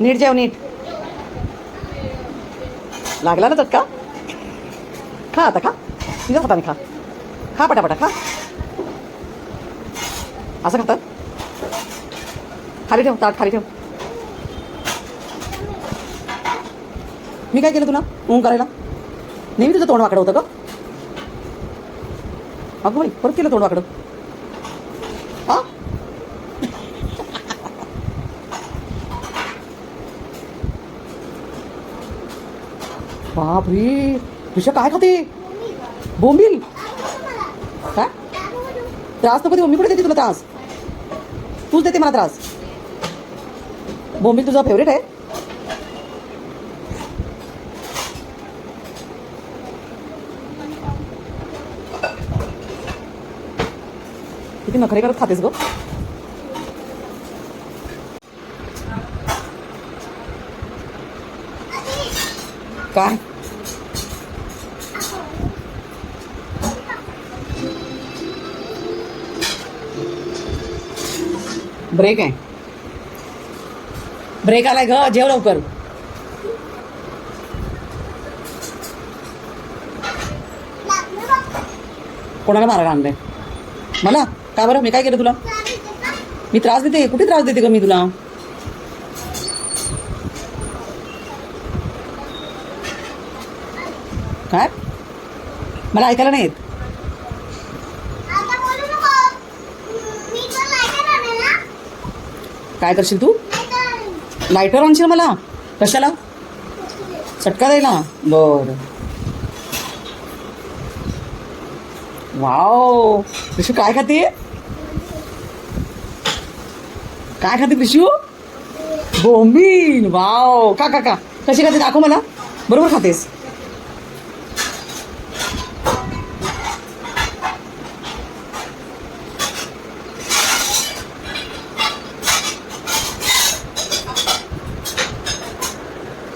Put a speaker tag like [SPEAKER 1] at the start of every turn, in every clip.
[SPEAKER 1] नीट जेव नीट. लागला ना चटका? खा आता खा. तुझ्या हाताने खा. खा पटापटा खा. असं खातात खाली ठेव ताट खाली ठेव. मी काय केलं तुला? ऊन करायला? नेहमी तुझं तोंड वाकडं होतं का? अगं बाई परत केलं तोंड वाकडं? बाप रे तुझ्या काय खाते? बोंबील? काय? त्रास नको देऊ मी कुठे देते तुला त्रास? तूच देते मला त्रास. बोंबील तुझा फेवरेट आहे. किती नखरे करत खातेस ग? काय? ब्रेक आहे. ब्रेक आलाय ग जेव लवकर. कोणाला मारायला आणलंय? मला? का बरं? मी काय केलं तुला? मी त्रास देते? कुठे त्रास देते का मी तुला? काय? मला ऐकायला नाही येत. काय करशील तू?
[SPEAKER 2] लाईटर
[SPEAKER 1] लायटर आणशील मला? कशाला? चटका द्यायला बर. वाव कृषू काय खाते? काय खाते कृषू बोंबील. वाव का का का? कशी खाते? दाखव मला. बरोबर खातेस.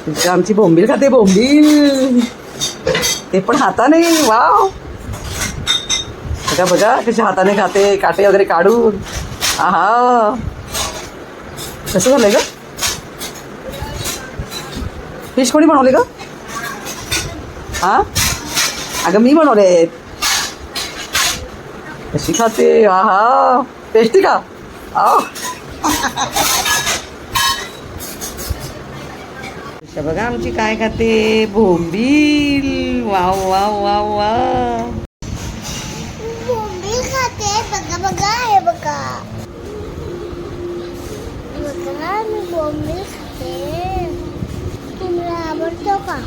[SPEAKER 1] आमची बोंबील खाते बोंबील. ते पण हाताने वाव. बघा बघा कशा हाताने खाते काटे वगैरे काढून. आहा. कसं झालंय ग? फिश कोणी बनवले ग? हा? अगं मी बनवले कशी खाते? आहा. टेस्टी का? आ तर बघा आमची काय खाते? भोंबील वा वा वा वा
[SPEAKER 2] भोंबील खाते. बघा बघा हे बघा. बघा मी भोंबील खाते. तुम्हाला आवडतो का?